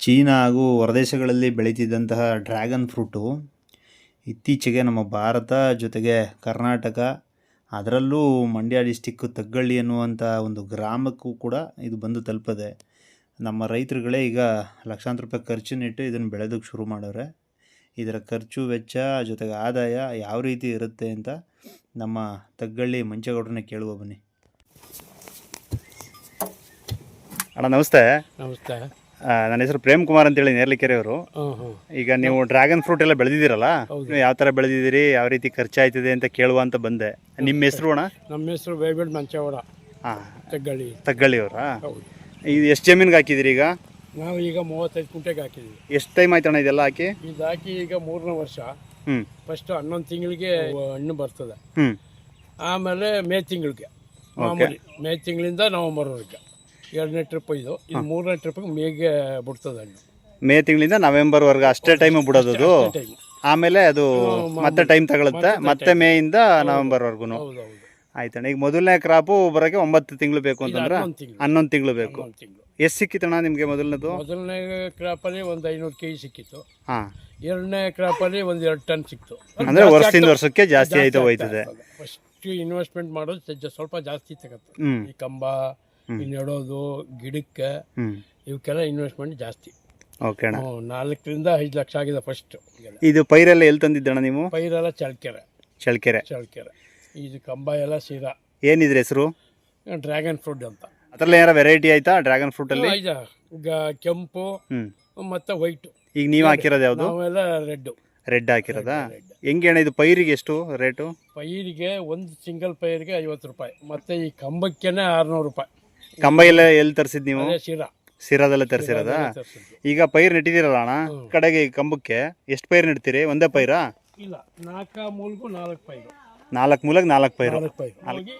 China ಹಾಗೂ ಹೊರದೇಶಗಳಲ್ಲಿ ಬೆಳೀತಿದ್ದಂತಹ dragon fruit ಇತ್ತೀಚೆಗೆ ನಮ್ಮ ಭಾರತ ಜೊತೆಗೆ ಕರ್ನಾಟಕ ಅದರಲ್ಲೂ ಮಂಡ್ಯ ಡಿಸ್ಟಿಕ್ಕು ತಗ್ಗಳ್ಳಿ ಅನ್ನುವಂಥ ಒಂದು ಗ್ರಾಮಕ್ಕೂ ಕೂಡ ಇದು ಬಂದು ತಲುಪದೆ. ನಮ್ಮ ರೈತರುಗಳೇ ಈಗ ಲಕ್ಷಾಂತರ ರೂಪಾಯಿ ಖರ್ಚನ್ನಿಟ್ಟು ಇದನ್ನು ಬೆಳೆದಕ್ಕೆ ಶುರು ಮಾಡವ್ರೆ ಇದರ ಖರ್ಚು ವೆಚ್ಚ ಜೊತೆಗೆ ಆದಾಯ ಯಾವ ರೀತಿ ಇರುತ್ತೆ ಅಂತ ನಮ್ಮ ತಗ್ಗಳ್ಳಿ ಮಂಚೇಗೌಡರನ್ನ ಕೇಳುವ ಬನ್ನಿ. ಅಣ್ಣ ನಮಸ್ತೆ. ನಮಸ್ತೆ. ನನ್ನ ಹೆಸರು ಪ್ರೇಮ್ ಕುಮಾರ್ ಅಂತೇಳಿ ನೇರ್ಲಿಕೆರೆ ಅವರು ಈಗ ನೀವು ಡ್ರ್ಯಾಗನ್ ಫ್ರೂಟ್ ಎಲ್ಲ ಬೆಳೆದಿದ್ದೀರಲ್ಲ ಯಾವ ತರ ಬೆಳೆದಿದ್ದೀರಿ ಯಾವ ರೀತಿ ಖರ್ಚಾಯ್ತದೆ ಅಂತ ಕೇಳುವ ಅಂತ ಬಂದೆ. ನಿಮ್ಮ ಹೆಸರು ಅಣ್ಣ? ನಮ್ಮ ಹೆಸರು ಬೇಬಿಡ್ ಮಂಚವರ ಹಾಂ. ತಗ್ಗಳ್ಳಿ. ತಗ್ಗಳ್ಳಿಯವರಾ? ಇದು ಎಷ್ಟು ಜಮೀನಿಗೆ ಹಾಕಿದಿರಿ ಈಗ? ನಾವು ಈಗ ಮೂವತ್ತೈದು ಕುಂಟೆಗೆ ಹಾಕಿದ್ವಿ ಎಷ್ಟು ಟೈಮ್ ಆಯ್ತಣ್ಣ ಇದೆಲ್ಲ ಹಾಕಿ? ಇದು ಹಾಕಿ ಈಗ ಮೂರನೇ ವರ್ಷ. ಫಸ್ಟ್ ಹನ್ನೊಂದು ತಿಂಗಳಿಗೆ ಹಣ್ಣು ಬರ್ತದೆ. ಆಮೇಲೆ ಮೇ ತಿಂಗಳಿಗೆ. ಮೇ ತಿಂಗಳಿಂದ ನವಂಬರ್ವರೆಗೆ. ಎರಡನೇ ಟ್ರಿಪ್ ಇದು. ಇದು ಮೂರನೇ ಟ್ರಿಪ್ಗೆ ಮೇಗೆ ಬಿಡ್ತದೆ ಹಣ್ಣು. ಮೇ ತಿಂಗಳಿಂದ ನವೆಂಬರ್ವರೆಗೆ ಅಷ್ಟೇ ಟೈಮ್ ಬಿಡೋದು ಅದು. ಆಮೇಲೆ ಅದು ಮತ್ತೆ ಟೈಮ್ ತಗೊಳುತ್ತೆ. ಮತ್ತೆ ಮೇಯಿಂದ ನವೆಂಬರ್ವರೆಗೂ ಹೌದು ಹೌದು. ಆಯ್ತಣ್ಣ ಈಗ ಮೊದಲನೇ ಕ್ರಾಪು ಬರೋಕ್ಕೆ ಒಂಬತ್ತು ತಿಂಗಳು ಬೇಕು ಅಂತಂದ್ರೆ ಹನ್ನೊಂದು ತಿಂಗಳು. ಹನ್ನೊಂದು ತಿಂಗಳು ಬೇಕು. ಹನ್ನೊಂದು ತಿಂಗಳು. ಎಷ್ಟು ಸಿಕ್ಕಿತಣ್ಣ ನಿಮಗೆ ಮೊದಲನೇದು? ಮೊದಲನೇ ಕ್ರಾಪಲ್ಲಿ ಒಂದು ಐನೂರು ಕೆ ಜಿ ಸಿಕ್ಕಿತ್ತು. ಹಾಂ. ಎರಡನೇ ಕ್ರಾಪಲ್ಲಿ ಒಂದು ಎರಡು ಟನ್ ಸಿಕ್ತು. ಅಂದರೆ ವರ್ಷದಿಂದ ವರ್ಷಕ್ಕೆ ಜಾಸ್ತಿ ಆಯ್ತಾ ಹೋಯ್ತದೆ. ಫಸ್ಟ್ ಇನ್ವೆಸ್ಟ್ಮೆಂಟ್ ಮಾಡೋದು ಸ್ವಲ್ಪ ಜಾಸ್ತಿ ತಗತ್ತೆ. ಈ ಕಂಬ ಈ ನೆಡೋದು ಗಿಡಕ್ಕೆ ಇವಕ್ಕೆಲ್ಲ ಇನ್ವೆಸ್ಟ್ಮೆಂಟ್ ಜಾಸ್ತಿ. ಓಕೆ ಅಣ್ಣ. ಹ್ಮ್, ನಾಲ್ಕರಿಂದ ಐದು ಲಕ್ಷ ಆಗಿದೆ ಫಸ್ಟ್ ಇದು ಪೈರೆಲ್ಲ ಎಲ್ಲಿ ತಂದಿದ್ದಣ ನೀವು? ಪೈರೆಲ್ಲ ಚಳ್ಕೆರೆ ಚಳ್ಕೆರೆ ಚಳ್ಕೆರೆ ಇದು ಕಂಬ ಎಲ್ಲ ಸೀದಾ. ಏನಿದ್ರ ಹೆಸರು? ಡ್ರ್ಯಾಗನ್ ಫ್ರೂಟ್ ಅಂತ. ಅದ್ರಲ್ಲಿ ಏನಾರ ವೆರೈಟಿ ಆಯ್ತಾ ಡ್ರ್ಯಾಗನ್ ಫ್ರೂಟ್ ಅಲ್ಲಿ? ಗ- ಕೆಂಪು ಮತ್ತೆ ವೈಟ್ ಈಗ ನೀವು ಹಾಕಿರೋದು ಯಾವುದು? ನಾವೆಲ್ಲ ರೆಡ್ ರೆಡ್ ಹಾಕಿರೋದಾ? ರೆಡ್ ಹೆಂಗೆ ಅಣ್ಣ ಇದು ಪೈರಿಗೆ ಎಷ್ಟು ರೇಟು ಪೈರಿಗೆ ಒಂದು ಸಿಂಗಲ್ ಪೈರಿಗೆ ಐವತ್ತು ರೂಪಾಯಿ. ಮತ್ತೆ ಈ ಕಂಬಕ್ಕೆನೆ ಆರುನೂರು ರೂಪಾಯಿ. ಕಂಬ ಎಲ್ಲ ಎಲ್ಲಿ ತರಿಸಿದ್ ನೀವು? ಅದೇ ಶಿರಾ. ಸಿರಾದಲ್ಲೇ ತರಿಸಿರೋದಾ? ತರ್ಸಿದ್ದು. ಈಗ ಪೈರ್ ನೆಟ್ಟಿದ್ದೀರಲ್ಲ ಅಣ್ಣ? ಕಡೆಗೆ ಈ ಕಂಬಕ್ಕೆ ಎಷ್ಟು ಪೈರ್ ನೆಡ್ತೀರಿ? ಒಂದೇ ಪೈರಾ? ಇಲ್ಲ ನಾಲ್ಕ ಮೂಲ್ಗೂ ನಾಲ್ಕು ಪೈರು. ನಾಲ್ಕು ಮೂಲಕ್ಕೆ ನಾಲ್ಕು ಪೈರು. ನಾಲ್ಕು ಪೈರು. ಹೋಗಿ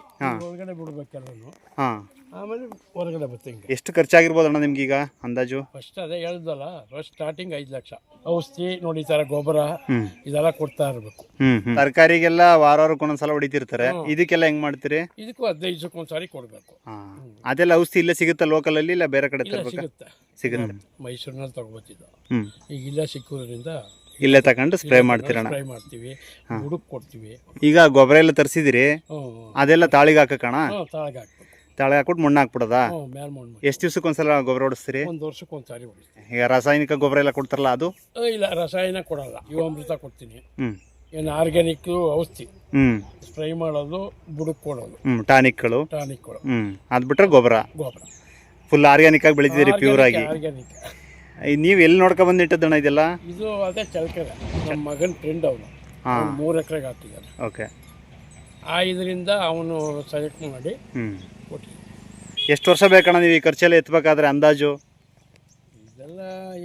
ಹೊರಗಡೆ ಬಿಡ್ಬೇಕೆಲ್ಲನು ಹಾಂ. ಆಮೇಲೆ ಹೊರಗಡೆ ಬರುತ್ತೆ ಹಿಂಗೆ ಎಷ್ಟು ಖರ್ಚಾಗಿರ್ಬೋದು ಅಣ್ಣ ನಿಮ್ಗೆ ಈಗ ಅಂದಾಜು? ಫಸ್ಟ್ ಅದೇ ಹೇಳ್ದಲ್ಲ ಫಸ್ಟ್ ಸ್ಟಾರ್ಟಿಂಗ್ ಐದು ಲಕ್ಷ. ಔಷಧಿ ನೋಡಿ ತರ ಥರ ಗೊಬ್ಬರ ಹ್ಮ್. ಇದೆಲ್ಲ ಕೊಡ್ತಾ ಇರಬೇಕು. ಹ್ಮ್ ತರಕಾರಿಗೆಲ್ಲ ವಾರ ವಾರಕ್ಕೆ ಒಂದೊಂದ್ಸಲ ಹೊಡಿತಿರ್ತಾರೆ. ಇದಕ್ಕೆಲ್ಲ ಹೆಂಗ್ ಮಾಡ್ತೀರಿ? ಇದಕ್ಕೂ ಹದಿನೈದು ದಿವಸಕ್ಕೊಂದ್ಸಾರಿ ಕೊಡಬೇಕು. ಹಾ. ಅದೆಲ್ಲ ಔಷಧಿ ಇಲ್ಲೇ ಸಿಗುತ್ತಾ ಲೋಕಲಲ್ಲಿ ಇಲ್ಲ ಬೇರೆ ಕಡೆ ಇಲ್ಲ ತರ್ಬೇಕಾ? ಸಿಗುತ್ತೆ. ಸಿಗುತ್ತೆ? ಮೈಸೂರಿನಲ್ಲಿ ತಗೋಬತ್ತಿದ್ದು. ಹ್ಮ್. ಈಗ ಇಲ್ಲ ಸಿಕ್ಕೂರಿಂದ ಇಲ್ಲೇ ತಗೊಂಡು ಸ್ಪ್ರೇ ಮಾಡ್ತೀರಣ್ಣ ಸ್ಪ್ರೈ ಮಾಡ್ತೀವಿ. ಹುಡುಕ್ ಕೊಡ್ತೀವಿ. ಈಗ ಗೊಬ್ಬರ ಎಲ್ಲ ತರಿಸಿದಿರಿ? ಹ್ಞೂ ಅದೆಲ್ಲ ತಾಳಿಗೆ ಹಾಕಕ್ಕಣ? ತಾಳಗೆ ಹಾಕ್ಬೇಕು. ತಾಳೆ ಹಾಕ್ಬಿಟ್ಟು ಮಣ್ಣು ಹಾಕ್ಬಿಡೋದ? ಹ್ಞೂ ಮಣ್ಣು ಎಷ್ಟು ದಿವ್ಸಕ್ಕೆ ಒಂದ್ಸಲ ಗೊಬ್ಬರ ಹೊಡಿಸ್ತೀರಿ? ಒಂದು ವರ್ಷಕ್ಕೊಂದ್ಸಾರಿ ಹೊಡಿಸ್ತೀವಿ ಈಗ ರಾಸಾಯನಿಕ ಗೊಬ್ಬರ ಎಲ್ಲ ಕೊಡ್ತಾರಲ್ಲ ಅದು? ಆ, ಇಲ್ಲ ರಾಸಾಯನಿಕ ಕೊಡಲ್ಲ. ಯುವಾಮೃತ ಕೊಡ್ತೀನಿ. ಹ್ಮ್. ಏನು ಆರ್ಗ್ಯಾನಿಕ್ ಔಷಧಿ. ಹ್ಮ್. ಸ್ಪ್ರೈ ಮಾಡೋದು ಬುಡಕ್ ಕೊಡೋದು ಹ್ಮ್ ಟಾನಿಕ್ಗಳು. ಟಾನಿಕ್ ಕೊಡೋದು ಹ್ಮ್ ಅದ್ ಬಿಟ್ರೆ ಗೊಬ್ಬರ. ಗೊಬ್ಬರ. ಫುಲ್ ಆರ್ಗ್ಯಾನಿಕ್ ಆಗಿ ಬೆಳಿತಿದ್ದೀರಿ ಪ್ಯೂರ್ ಆಗಿ. ಆರ್ಗ್ಯಾನಿಕ್ ನೀವು ಎಲ್ಲಿ ನೋಡ್ಕೊ ಬಂದಿಟ್ಟದಣ್ಣ ಇದೆಲ್ಲ? ಇದು ಅದೇ ಚಳ್ಕೆರೆ. ನಮ್ಮ ಮಗನ ಫ್ರೆಂಡ್ ಅವನು. ಹಾ. ಮೂರು ಎಕರೆಗೆ ಹಾಕಿದ್ದಾನೆ ಓಕೆ ಆ ಇದರಿಂದ ಅವನು ಸೆಲೆಕ್ಟ್ ಮಾಡಿ ಎಷ್ಟು ವರ್ಷ ಬೇಕಣ್ಣ ನೀವು ಈ ಖರ್ಚೆಲ್ಲ ಎತ್ತಬೇಕಾದ್ರೆ ಅಂದಾಜು? ಇದೆಲ್ಲ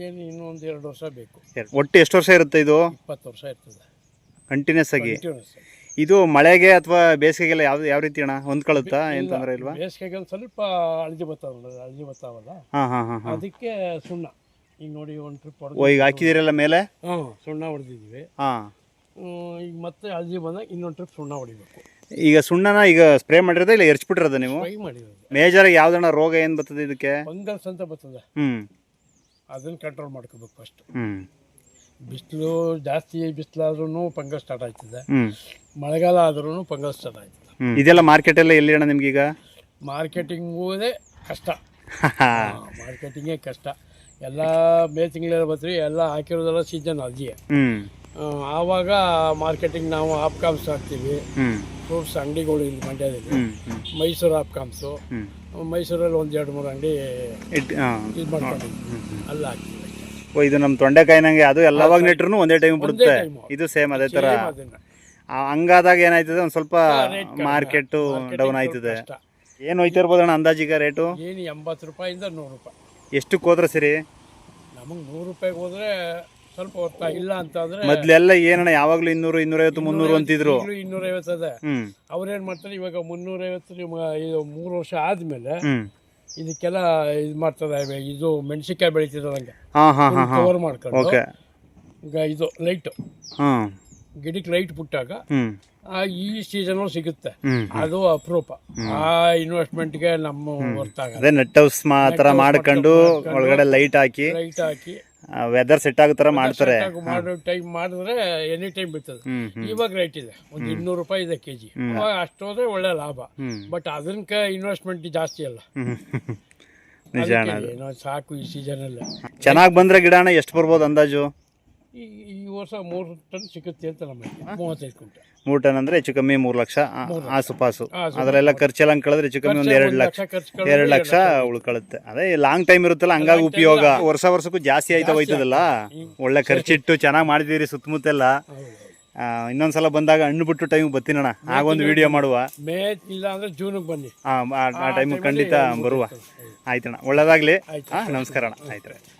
ಏನು ಇನ್ನೊಂದು ಎರಡು ವರ್ಷ ಬೇಕು. ಒಟ್ಟು ಎಷ್ಟು ವರ್ಷ ಇರುತ್ತೆ ಇದು? ಇಪ್ಪತ್ತು ವರ್ಷ ಇರ್ತದೆ. ಕಂಟಿನ್ಯೂಸ್ ಆಗಿ. ಇದು ಮಳೆಗೆ ಅಥವಾ ಬೇಸಿಗೆಗೆಲ್ಲ ಯಾವ ಯಾವ ರೀತಿ ಅಣ್ಣ? ಹೊಂದ್ಕೊಳ್ಳುತ್ತಾ ಏನು ತೊಂದರೆ ಇಲ್ವಾ? ಬೇಸಿಗೆಗೆ ಸ್ವಲ್ಪ ಅಳಜಿ ಬರ್ತಾವಲ್ಲ ಅಳಜಿ ಬರ್ತಾವಲ್ಲ ಹಾ ಹಾ ಹಾ ಅದಕ್ಕೆ ಸುಣ್ಣ. ಈಗ ನೋಡಿ ಒಂದು ಟ್ರಿಪ್ ಓ ಹೊಡೆದು ಈಗ ಹಾಕಿದಿರಲ್ಲ ಮೇಲೆ? ಹಾಂ ಸುಣ್ಣ ಹೊಡೆದಿದ್ವಿ. ಹಾ. ಈಗ ಮತ್ತೆ ಅಲ್ಲಿ ಬಂದಾಗ ಇನ್ನೊಂದು ಟ್ರಿಪ್ ಸುಣ್ಣ ಹೊಡಿಬೇಕು. ಈಗ ಸುಣ್ಣನ ಈಗ ಸ್ಪ್ರೇ ಮಾಡಿರೋದ ಇಲ್ಲ ಎರ್ಚ್ಬಿಟ್ಟಿರೋದ ನೀವು? ಫ್ರೈ ಮಾಡಿರೋದು. ಮೇಜರ್ ಯಾವ್ದಣ್ಣ ರೋಗ ಏನ್ ಬರ್ತದೆ ಇದಕ್ಕೆ? ಫಂಗಲ್ಸ್ ಅಂತ ಬರ್ತದೆ. ಹ್ಮ್. ಅದನ್ನು ಕಂಟ್ರೋಲ್ ಮಾಡ್ಕೋಬೇಕು ಫಸ್ಟ್ ಹ್ಮ್. ಬಿಸಿಲು ಜಾಸ್ತಿ ಬಿಸಿಲಾದ್ರೂ ಫಂಗಸ್ ಸ್ಟಾರ್ಟ್ ಆಯ್ತದೆ ಹ್ಮ್. ಮಳೆಗಾಲ ಆದ್ರೂ ಫಂಗಸ್ ಸ್ಟಾರ್ಟ್ ಆಯ್ತದೆ ಹ್ಮ್. ಇದೆಲ್ಲ ಮಾರ್ಕೆಟ್ ಎಲ್ಲ ಎಲ್ಲಿ ಅಣ್ಣ ನಿಮ್ಗೀಗ? ಮಾರ್ಕೆಟಿಂಗೂದೇ ಕಷ್ಟ. ಮಾರ್ಕೆಟಿಂಗೇ ಕಷ್ಟ. ಎಲ್ಲ ಮೇ ತಿಂಗಳಲ್ಲಿ ಬರ್ತೀವಿ ಎಲ್ಲ ಹಾಕಿರೋದೆಲ್ಲ ಸೀಸನ್ ಹ್ಮ್. ಆವಾಗ ಮಾರ್ಕೆಟಿಂಗ್ ನಾವು ಆಪ್ಕಾಮ್ಸ್ ಹಾಕ್ತೀವಿ. ಫ್ರೂಟ್ಸ್ ಅಂಗಡಿಗಳು ಇಲ್ಲಿ ಮಂಡ್ಯದಲ್ಲಿ. ಮೈಸೂರು ಆಪ್ಕಾಮ್ಸು ಮೈಸೂರಲ್ಲಿ ಒಂದು ಎರಡು ಮೂರು ಅಂಗಡಿ ಇದು ಮಾಡ್ಕೊಂಡಿದ್ವಿ. ಅಲ್ಲಿ ಹಾಕ್ತೀವಿ ಓ ಇದು ನಮ್ಮ ತೊಂಡೆಕಾಯಿನಂಗೆ ಅದು ಎಲ್ಲವಾಗ ನೆಟ್ರು ಒಂದೇ ಟೈಮ್ ಬಿಡುತ್ತೆ. ಇದು ಸೇಮ್ ಅದೇ ತರ. ಆ, ಹಂಗಾದಾಗ ಏನಾಯ್ತದೆ? ಒಂದು ಸ್ವಲ್ಪ ಮಾರ್ಕೆಟು ಡೌನ್ ಆಯ್ತದೆ. ಏನು ಹೋಯ್ತಾ ಇರ್ಬೋದಣ್ಣ ಅಂದಾಜಿಗ ರೇಟು ಏನು ಎಂಬತ್ತು ರೂಪಾಯಿಂದ ನೂರು ರೂಪಾಯಿ. ಎಷ್ಟಕ್ಕೆ ಹೋದ್ರೆ ಸರಿ? ನಮಗೆ ನೂರು ರೂಪಾಯಿಗೆ ಹೋದ್ರೆ ಸ್ವಲ್ಪ ಹೊತ್ತ ಇಲ್ಲ ಅಂತಂದ್ರೆ ಮೊದ್ಲೆಲ್ಲ ಏನಣ್ಣ ಯಾವಾಗ್ಲೂ ಇನ್ನೂರು ಇನ್ನೂರೈವತ್ತು ಮುನ್ನೂರು ಅಂತಿದ್ರು. ಈಗಲೂ ಇನ್ನೂರೈವತ್ತು ಅದ. ಹ್ಮ್. ಅವ್ರೇನ್ ಮಾಡ್ತಾರೆ ಇವಾಗ ಮುನ್ನೂರೈವತ್ತು ನಿಮ್ಮ ಇದು ಮೂರು ವರ್ಷ ಆದ್ಮೇಲೆ ಹ್ಮ್. ಇದಕ್ಕೆಲ್ಲ ಇದು ಮಾಡ್ತದೆ ಇದು ಮೆಣಸಿನ್ಕಾಯಿ ಬೆಳೀತಿದ್ದಂಗೆ ಹಾ ಹಾ ಹಾ ಹಾ. ಕವರ್ ಮಾಡ್ಕೊಂಡು ಓಕೆ ಈಗ ಇದು ಲೈಟ್ ಹ್ಮ್ ಗಿಡಕ್ಕೆ ಲೈಟ್ ಪುಟ್ಟಾಗ ಆ, ಈ ಸೀಸನ್ ಸಿಗುತ್ತೆ. ಅದು ಅಪರೂಪ. ಆ ಇನ್ವೆಸ್ಟ್ಮೆಂಟ್ಗೆ ನಮ್ಮ ಹೊರ್ತಾಗ ಅದೇ ನೆಟ್ ಹೌಸ್ ಮಾ ಥರ ಮಾಡ್ಕೊಂಡು ಒಳಗಡೆ ಲೈಟ್ ಹಾಕಿ. ಲೈಟ್ ಹಾಕಿ. ವೆದರ್ ಸೆಟ್ ಆಗೋ ಥರ ಮಾಡ್ತಾರೆ. ಮಾಡೋ ಟೈಮ್ ಮಾಡಿದ್ರೆ ಎನಿ ಟೈಮ್ ಹ್ಮ್ ಇವಾಗ ರೇಟ್ ಇದೆ. ಒಂದು ಇನ್ನೂರು ರೂಪಾಯಿ ಇದೆ ಕೆ ಜಿ ಅವಾಗ ಅಷ್ಟೋದ್ರೆ ಒಳ್ಳೆ ಲಾಭ. ಬಟ್ ಅದನ್ಕ ಇನ್ವೆಸ್ಟ್ಮೆಂಟ್ ಜಾಸ್ತಿ ಅಲ್ಲ. ನಿಜ ಸಾಕು ಈ ಸೀಸನ್ ಅಲ್ಲ. ಚೆನ್ನಾಗಿ ಬಂದ್ರೆ ಗಿಡ ಅಣ್ಣ ಎಷ್ಟು ಬರ್ಬೋದು ಅಂದಾಜು? ಈ ಈ ವರ್ಷ ಮೂರು ಟನ್ ಸಿಗುತ್ತೆ ಅಂತ ನಮ್ಮ ಮೂವತ್ತೈದು ಕ್ವಿಂಟಲ್. ಮೂರು ಟನ್ ಅಂದ್ರೆ ಹೆಚ್ಚು ಕಮ್ಮಿ ಮೂರು ಲಕ್ಷ ಆ- ಆಸುಪಾಸು. ಆಸುಪಾಸು. ಅದರೆಲ್ಲ ಖರ್ಚೆಲ್ಲ ಕಳೆದ್ರೆ ಹೆಚ್ಚು ಕಮ್ಮಿ ಒಂದು ಎರಡು ಲಕ್ಷ. ಖರ್ಚು ಕಳ್ದ್ರೆ ಎರಡು ಲಕ್ಷ ಉಳ್ಕೊಳ್ಳುತ್ತೆ. ಅದೇ ಲಾಂಗ್ ಟೈಮ್ ಇರುತ್ತಲ್ಲ ಹಂಗಾಗಿ ಉಪಯೋಗ ವರ್ಷ ವರ್ಷಕ್ಕೂ ಜಾಸ್ತಿ ಆಯ್ತಾ ಹೋಯ್ತದಲ್ಲ? ಒಳ್ಳೆ ಖರ್ಚಿಟ್ಟು ಚೆನ್ನಾಗಿ ಮಾಡಿದಿರಿ ಸುತ್ತಮುತ್ತೆಲ್ಲ. ಆ, ಇನ್ನೊಂದ್ಸಲ ಬಂದಾಗ ಹಣ್ಣು ಬಿಟ್ಟು ಟೈಮ್ ಬರ್ತೀನಣ್ಣ ಹಾಗೊಂದು ವಿಡಿಯೋ ಮಾಡುವ. ಮೇ ಇಲ್ಲ ಅಂದ್ರೆ ಜೂನಿಗೆ ಬನ್ನಿ. ಆ ಟೈಮ್ ಖಂಡಿತ ಬರುವ. ಆಯ್ತಣ್ಣ. ಒಳ್ಳೇದಾಗ್ಲಿ. ಹಾಂ ನಮಸ್ಕಾರ ಅಣ್ಣ. ಆಯ್ತು